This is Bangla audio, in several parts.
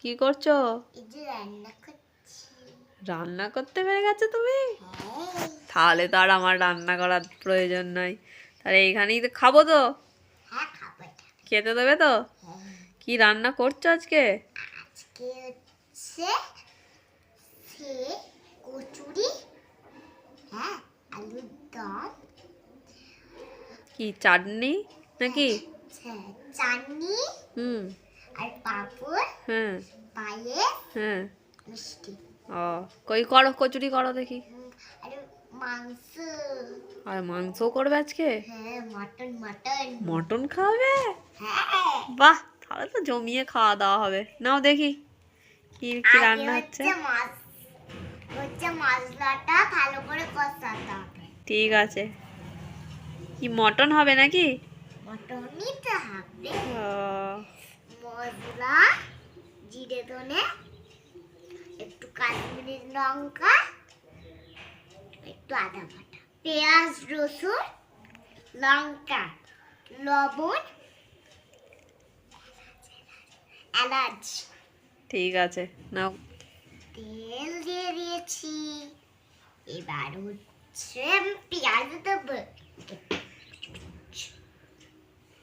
কি করছ? রান্না করতে পেরে গেছো তুমি? হ্যাঁ। তাহলে তো আর আমার রান্না করার প্রয়োজন নাই। তাহলে এইখানেই তো খাব তো? হ্যাঁ খেতে দেবে তো? হ্যাঁ। কি রান্না করছ আজকে? কি চাটনি নাকি? চাটনি। হুম। আর পাঁপড় পায়েস হ্যাঁ। মিষ্টি। ও কই করো কচুরি করো দেখি। হুম, আর মাংস। আর মাংসও করবে আজকে? হ্যাঁ মটন মটন। মটন খাবে? হ্যাঁ। বাহ তাহলে তো জমিয়ে খাওয়া দাওয়া হবে। নাও দেখি কি কি রান্না হচ্ছে হচ্ছে? মশলাটা ভালো করে কষাতে হবে। ঠিক আছে। কি মটন হবে নাকি? মটন নিতে হবে। ও, মশলা জিরে ধনে একটু কাশ্মীরি লঙ্কা একটু আদা বাটা পেঁয়াজ রসুন লঙ্কা লবণ এলাচ। ঠিক আছে নাও। তেল দিয়ে দিয়েছি। এবার হচ্ছে পেঁয়াজ দেবো।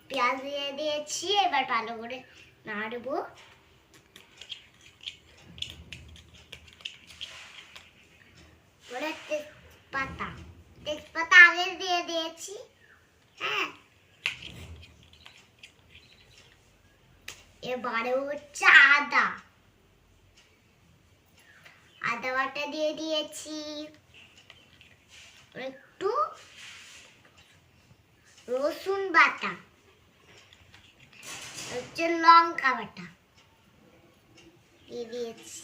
পেঁয়াজ দিয়ে দিয়েছি এবার ভালো করে পরে তেজপাতা তেজপাতা আগে দিয়ে দিয়েছি হ্যাঁ এবারে হচ্ছে আদা আদা বাটা দিয়ে দিয়েছি একটু রসুন বাটা হচ্ছে লঙ্কা বাটা। দিয়ে দিয়েছি।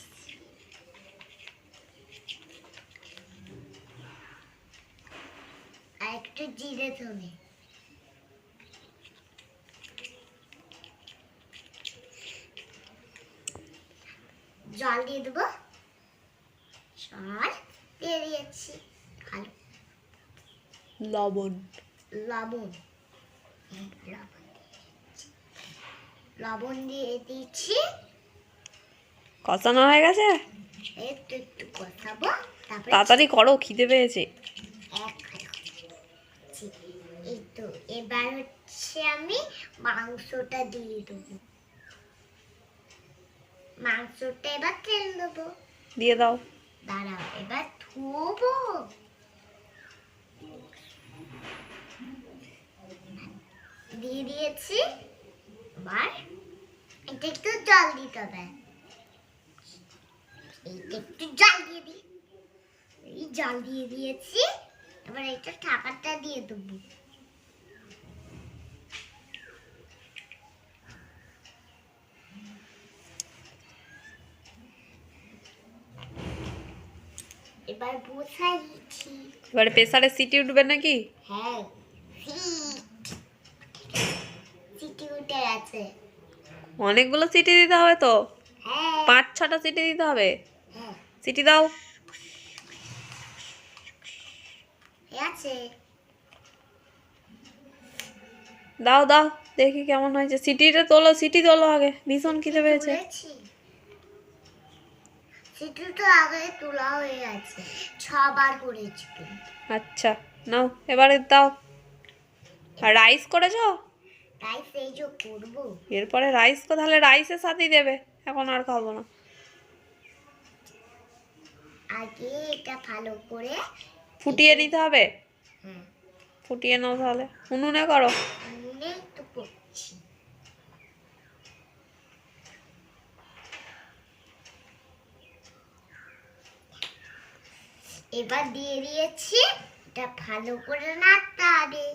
আর একটু জিরে ধনে। জল দিয়ে দেবো। জল দিয়ে দিয়েছি। ভালো লবণ। লবণ। লবণ। দিয়েছি। লবণ দিয়ে দিচ্ছি। কষানো হয়ে গেছে? একটু একটু কষাবো তাড়াতাড়ি করো খিদে পেয়েছে। এই তো এবার হচ্ছে আমি মাংসটা দিয়ে দেবো। মাংসটা এবার তেল দেবো। দিয়ে দাও। দাঁড়াও এবার ধোবো। দিয়ে দিয়েছি। এবার এটা একটু জল দিতে হবে এইটা একটু জল দিয়ে দিই এই জল দিয়ে দিয়েছি এবার এটা ঢাকাটা দিয়ে দেবো এবার বসাইছি এবারে প্রেসারে সিটি উঠবে নাকি? হ্যাঁ সিট গেছে। অনেকগুলো সিটি দিতে হবে তো? হ্যাঁ। পাঁচ ছটা সিটি দিতে হবে? হ্যাঁ। সিটি দাও। আছে। দাও দাও। দেখি কেমন হয়েছে। সিটিটা তোলো সিটি তোলো আগে। ভীষণ খিদে পেয়েছে। আচ্ছা নাও এবারে দাও। রাইস করেছ? যে করব। এরপরে রাইস তো তাহলে রাইসের সাথেই দেবে। এখন আর খাব না। আগে এটা ভালো করে ফুটিয়ে নিতে হবে? ফুটিয়ে নাও তাহলে। উনুনে করো। নুনে তো করছি। এবার দিয়ে দিয়েছি এটা ভালো করে নাড়তে হবে।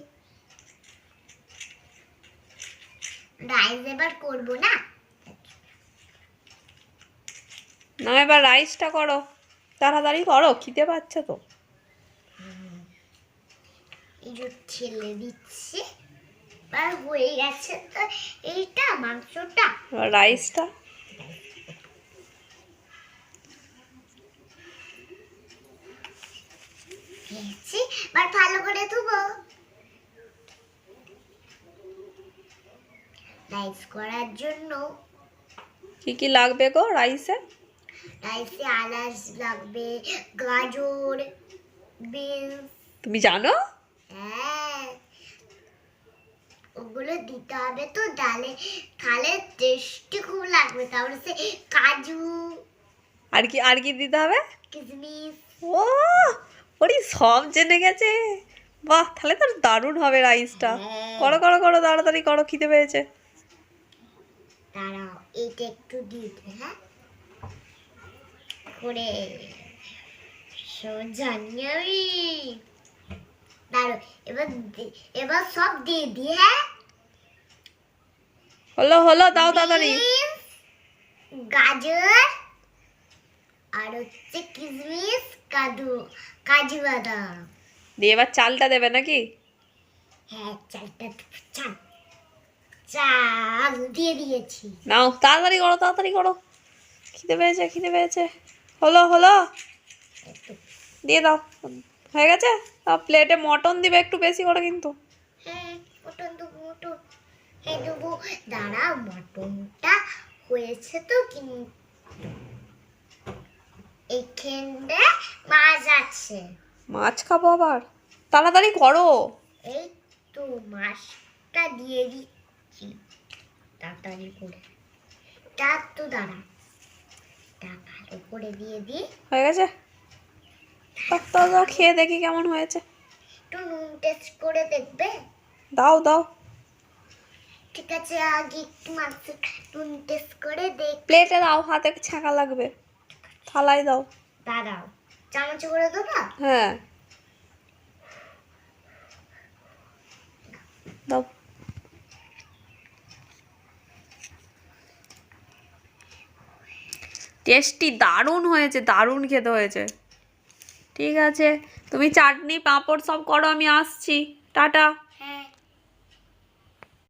রাইস এবার করব না? না এবার রাইসটা করো। তাড়াতাড়ি করো খিদে পাচ্ছে তো। দিচ্ছি। হয়ে গেছে তো এইটা মাংসটা। রাইসটা ভালো করে ধুবো। রাইস করার জন্য কি কি লাগবে গো রাইসে রাইসে আনাজ লাগবে গাজর বিনস তুমি জানো? হ্যাঁ। ওগুলো দিতে হবে তো ডালে। তাহলে টেস্টি খুব লাগবে। তারপরে সে কাজু আর কি আর কি দিতে হবে? কিশমিশ ও ওরি সব জেনে গেছে। বাহ তাহলে তো দারুণ হবে রাইসটা হ্যাঁ। করো করো করো তাড়াতাড়ি করো খিদে পেয়েছে। দাঁড়াও এইটা একটু দিয়ে দে, হ্যাঁ? করে জানি আমি দাঁড়াও এবার এবার সব দিয়ে দি হ্যাঁ? হলো হলো দাও তাড়াতাড়ি। গাজর আর হচ্ছে কিশমিশ কাজু কাজু বাদাম। দিয়ে এবার চালটা দেবে নাকি? হ্যাঁ চালটা চাল। চাল দিয়ে দিয়েছি। নাও তাড়াতাড়ি করো তাড়াতাড়ি করো। খিদে পেয়েছে খিদে পেয়েছে। হলো হলো। দিয়ে দাও। হয়ে গেছে? প্লেটে মটন দিবে একটু বেশি করে কিন্তু। হ্যাঁ মটন দেবো মটন। হ্যাঁ দেবো। দাঁড়া মটনটা হয়েছে তো কিন্তু। এখানে মাছ আছে। মাছ খাব আবার? তাড়াতাড়ি করো। এই তো মাছটা দিয়ে দিচ্ছি তাড়াতাড়ি করে। তা তো দাঁড়া। তা ভালো করে দিয়ে দিই হয়ে গেছে? দাও, খেয়ে দেখি কেমন হয়েছে। একটু নুন টেস্ট করে দেখবে? দাও দাও। ঠিক আছে আগে একটু মাছ নুন টেস্ট করে দেখ। প্লেটে দাও হাতে ছাঁকা লাগবে। থালায় দাও। দাঁড়াও। চামচ করে দেবো? হ্যাঁ। দাও। টেস্টি দারুণ হয়েছে, দারুণ খেতে হয়েছে। ঠিক আছে? তুমি চাটনি, পাঁপড় সব করো, আমি আসছি। টাটা।